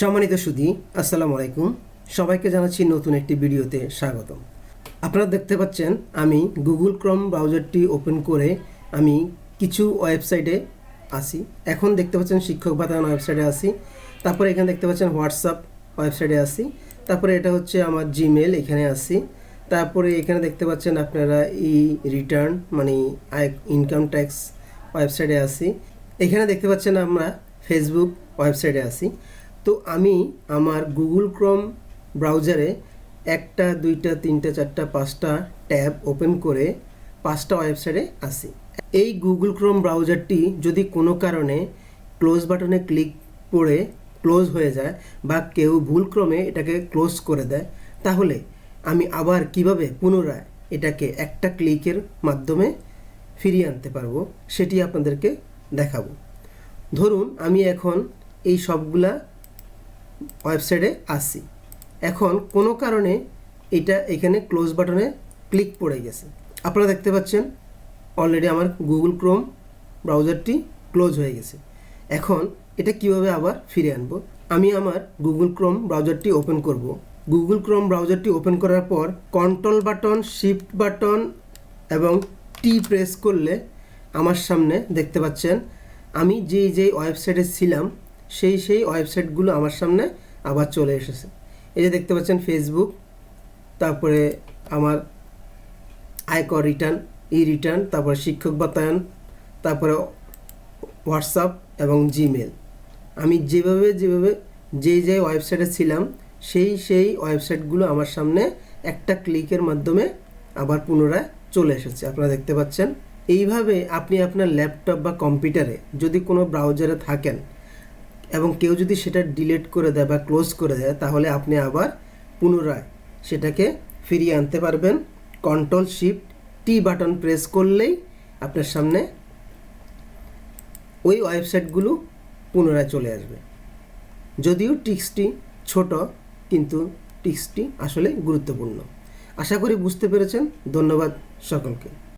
সম্মানিত সুধী, আসসালামু আলাইকুম। সবাইকে জানাচ্ছি নতুন একটি ভিডিওতে স্বাগতম। আপনারা দেখতে পাচ্ছেন, আমি গুগল ক্রম ব্রাউজারটি ওপেন করে আমি কিছু ওয়েবসাইটে আসি এখন দেখতে পাচ্ছেন শিক্ষক বাতায়ন ওয়েবসাইটে আসি তারপরে এখানে দেখতে পাচ্ছেন হোয়াটসঅ্যাপ ওয়েবসাইটে আসি তারপরে এটা হচ্ছে আমার জিমেল এখানে আসি তারপরে এখানে দেখতে পাচ্ছেন আপনারা ই রিটার্ন মানে ইনকাম ট্যাক্স ওয়েবসাইটে আসি এখানে দেখতে পাচ্ছেন আমরা ফেসবুক ওয়েবসাইটে আসি তো আমি আমার গুগল ক্রোম ব্রাউজারে একটা, দুইটা, তিনটা, চারটা, পাঁচটা ট্যাব ওপেন করে পাঁচটা ওয়েবসাইটে আসি। এই গুগল ক্রোম ব্রাউজারটি যদি কোনো কারণে ক্লোজ বাটনে ক্লিক করে ক্লোজ হয়ে যায় বা কেউ ভুলক্রমে এটাকে ক্লোজ করে দেয়, তাহলে আমি আবার কীভাবে পুনরায় এটাকে একটা ক্লিকের মাধ্যমে ফিরিয়ে আনতে পারব সেটি আপনাদেরকে দেখাবো। ধরুন আমি এখন এই সবগুলা ওয়েবসাইটে আসি এখন কোনো কারণে এটা এখানে ক্লোজ বাটনে ক্লিক পড়ে গেছে। আপনারা দেখতে পাচ্ছেন অলরেডি আমার গুগল ক্রোম ব্রাউজারটি ক্লোজ হয়ে গেছে। এখন এটা কীভাবে আবার ফিরে আনব? আমি আমার গুগল ক্রোম ব্রাউজারটি ওপেন করব। গুগল ক্রোম ব্রাউজারটি ওপেন করার পর কন্ট্রোল বাটন শিফট বাটন এবং টি প্রেস করলে আমার সামনে দেখতে পাচ্ছেন, আমি যেই যেই ওয়েবসাইটে ছিলাম সেই সেই ওয়েবসাইটগুলো আমার সামনে আবার চলে এসেছে। এই যে দেখতে পাচ্ছেন ফেসবুক তারপরে আমার আয়কর রিটার্ন ই রিটার্ন তারপরে শিক্ষক বাতায়ন, তারপরে হোয়াটসঅ্যাপ এবং জিমেল আমি যেভাবে যেভাবে, যেই যেই ওয়েবসাইটে ছিলাম, সেই সেই ওয়েবসাইটগুলো আমার সামনে একটা ক্লিকের মাধ্যমে আবার পুনরায় চলে এসেছে। আপনারা দেখতে পাচ্ছেন। এইভাবে আপনি আপনার ল্যাপটপ বা কম্পিউটারে যদি কোনো ব্রাউজারে থাকেন এবং কেউ যদি সেটা ডিলিট করে দেয় বা ক্লোজ করে দেয়, তাহলে আপনি আবার পুনরায় সেটাকে ফিরিয়ে আনতে পারবেন। Control shift T button press করলেই আপনার সামনে ওই ওয়েবসাইটগুলো পুনরায় চলে আসবে। যদিও টিক্সটি ছোট, কিন্তু টিক্সটি আসলে গুরুত্বপূর্ণ। আশা করি বুঝতে পেরেছেন। ধন্যবাদ সকলকে।